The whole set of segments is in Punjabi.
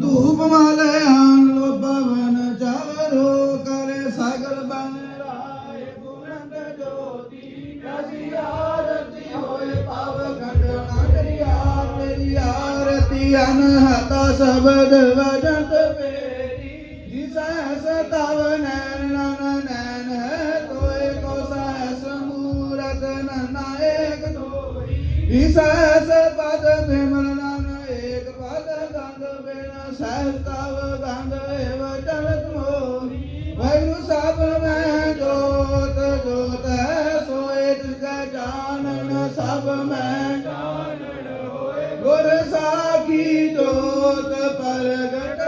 ਧੂਪ ਮਾਲੇ ਆਣ ਲੋ ਭਵਨ ਚਾਵਰੋ ਕਰੇ ਸਗਲ ਬਨ, ਰਾਏ ਪੁਰੰਦ ਜੋਤੀ, ਕਸੀ ਆਰਤੀ ਹੋਏ ਪਾਵ ਘਟ ਅੰਗਰੀ ਆਰ ਮੇਰੀ ਆਰਤੀ, ਅਨਹਤਾ ਸਬਦ ਵਜਤ ਪੇ। ਤੋਏ ਕੋ ਸਹਸ ਮੂਰਤ ਨਨਾਇਕ ਮੈਂ ਜੋਤ ਜੋਤ ਹੈ ਸੋਏ ਤਿਸ ਸਭ ਮੈਂ ਜਾਣਨ ਹੋਏ। ਗੁਰ ਸਾਖੀ ਜੋਤ ਪ੍ਰਗਟ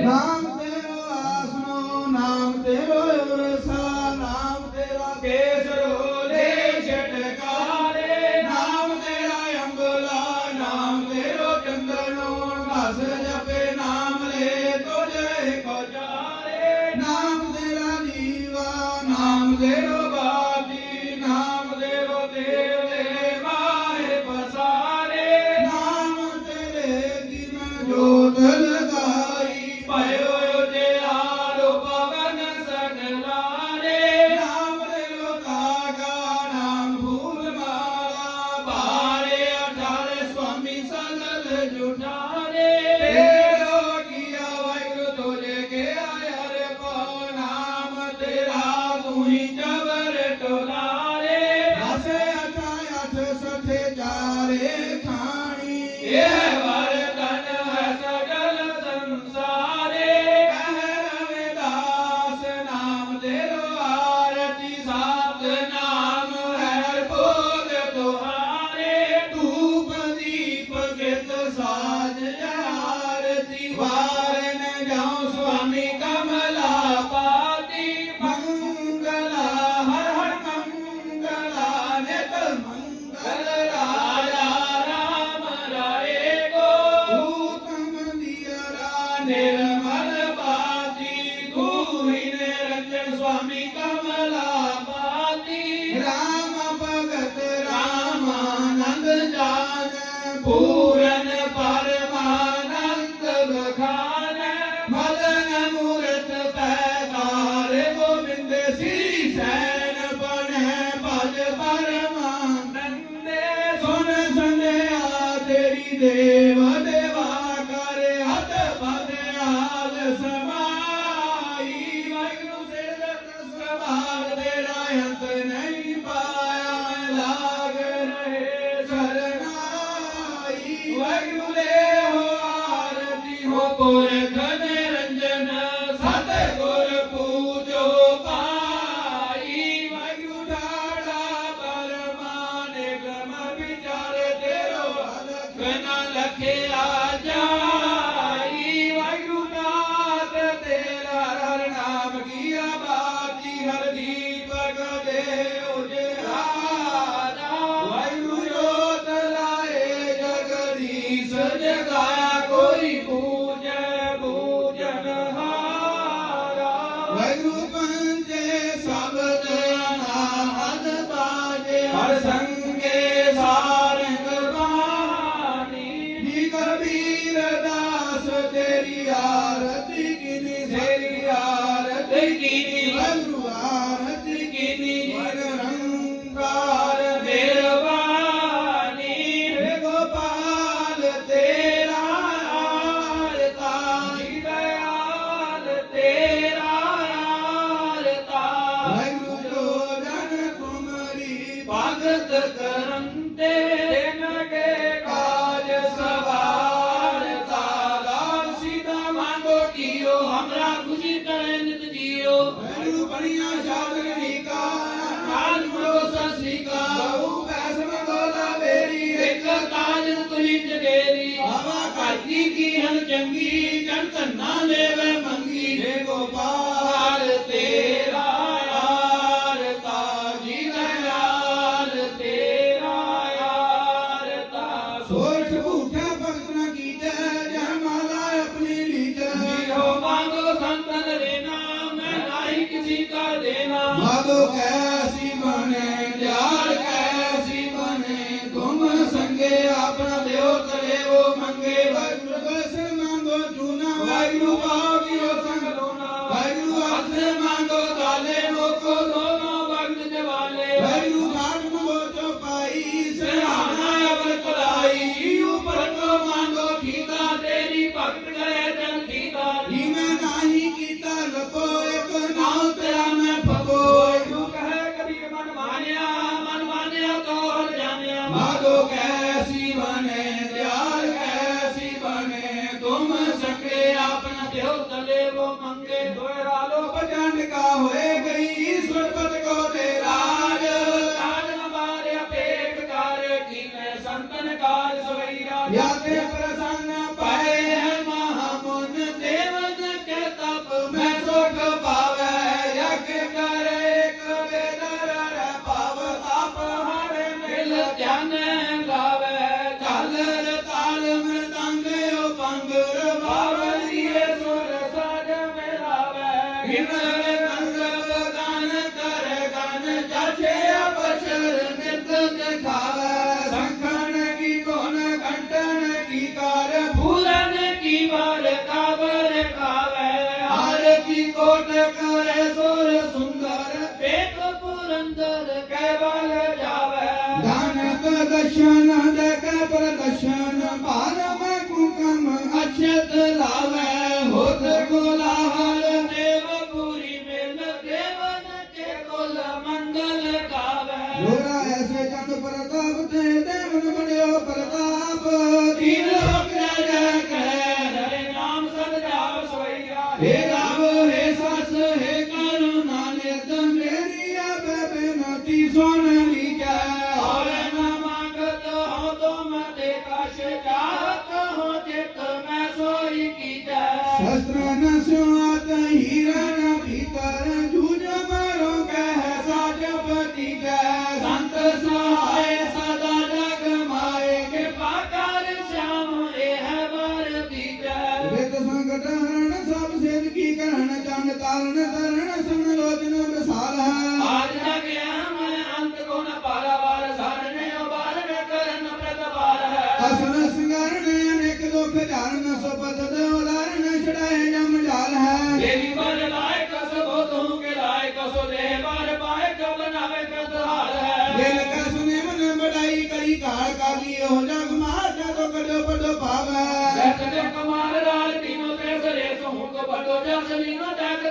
Huh? day. લખે sorte, eu vou ਸੰਤਨ ਕਾਜ ਸਭਈ Shananda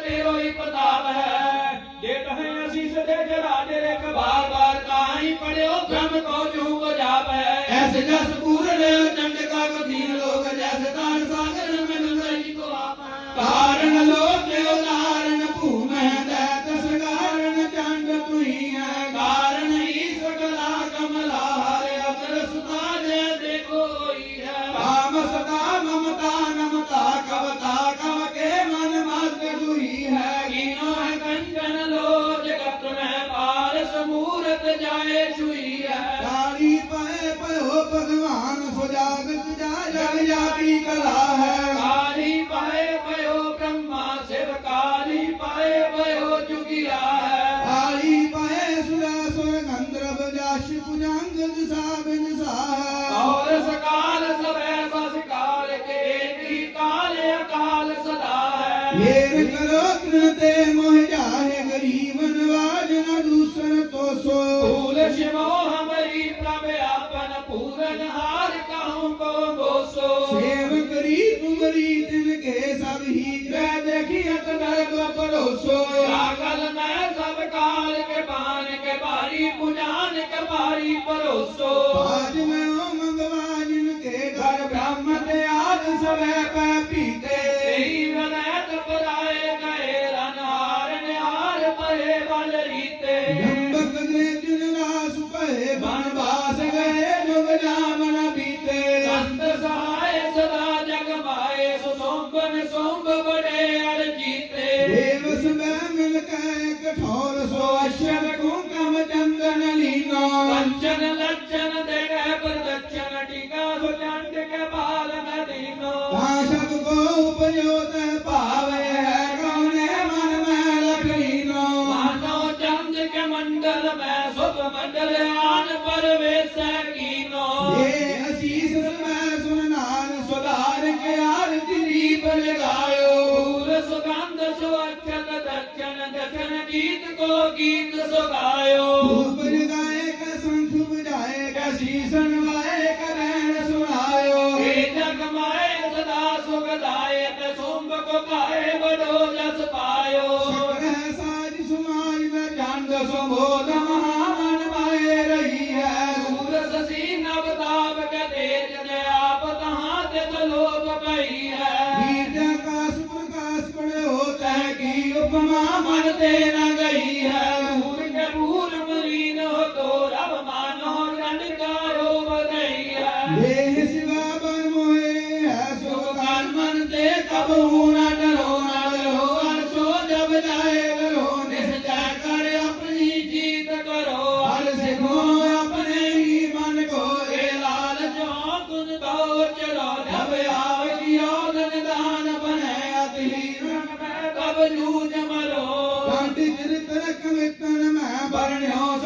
ਤੇਰੋ ਹੈ। ਜੇ ਤਹੇ ਅਸੀਂ ਸਦੇ ਜਰਾ ਤੇਰੇ ਕਬਾਰ ਬਾਰ ਤਾਹੀ ਪੜਿਓ, ਬ੍ਰਹਮ ਕੋ ਜੂ ਕੋ ਜਾਪ ਹੈ। ਐਸ ਜਸ ਪੂਰਨ ਗੰਧ ਰਬ ਜਾਸ਼ ਪੁਜੰਗ ਸਾਬਨ ਸਾਹ ਔਰ ਸਕਾਲ ਭਾਰੀ ਪੁਜਾਨ ਕਰਵਾਰੀ ਭਰੋਸੋ। ਭਾਜਨ ਮੰਗਵਾਜਨ ਤੇ ਘਰ ਬ੍ਰਹਮ ਤੇ ਆਦ ਸਵੇ ਪੈ ਪੀਤੇ। બન્યો हरिहर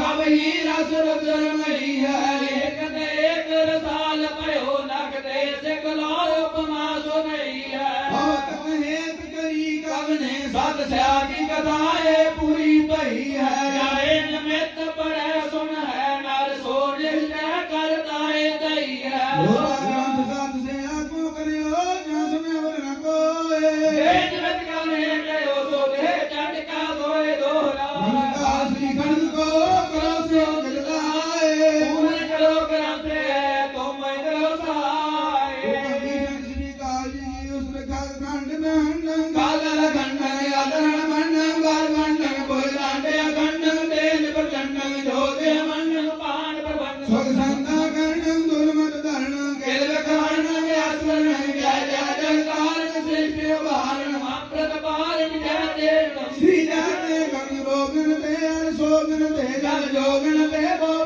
ਜੋਗਨ ਤੇ ਜਲ ਜੋਗਨ ਤੇ ਬੋ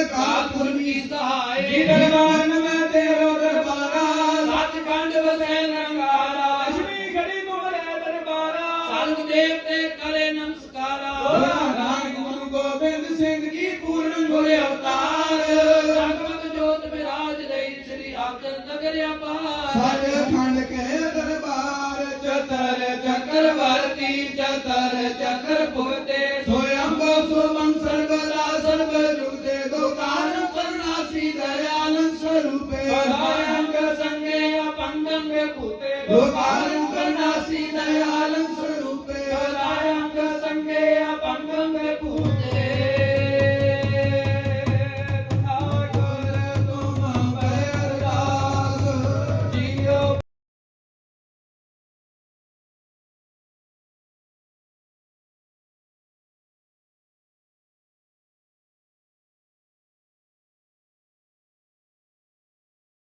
ਅਕਾਲ ਪੁਰਬ ਕੀ ਸਹਾਇ ਜਿਨ ਮਨ ਮੈਂ ਤੇਰਾ ਦਰਬਾਰਾ। ਸੱਚਖੰਡ ਵਸੈ ਨੰਗਾਰਾ। ਲక్ష్ਮੀ ਘੜੀ ਤੁਮਰੇ ਦਰਬਾਰਾ। ਸੰਤ ਦੇਵਤੇ Dua.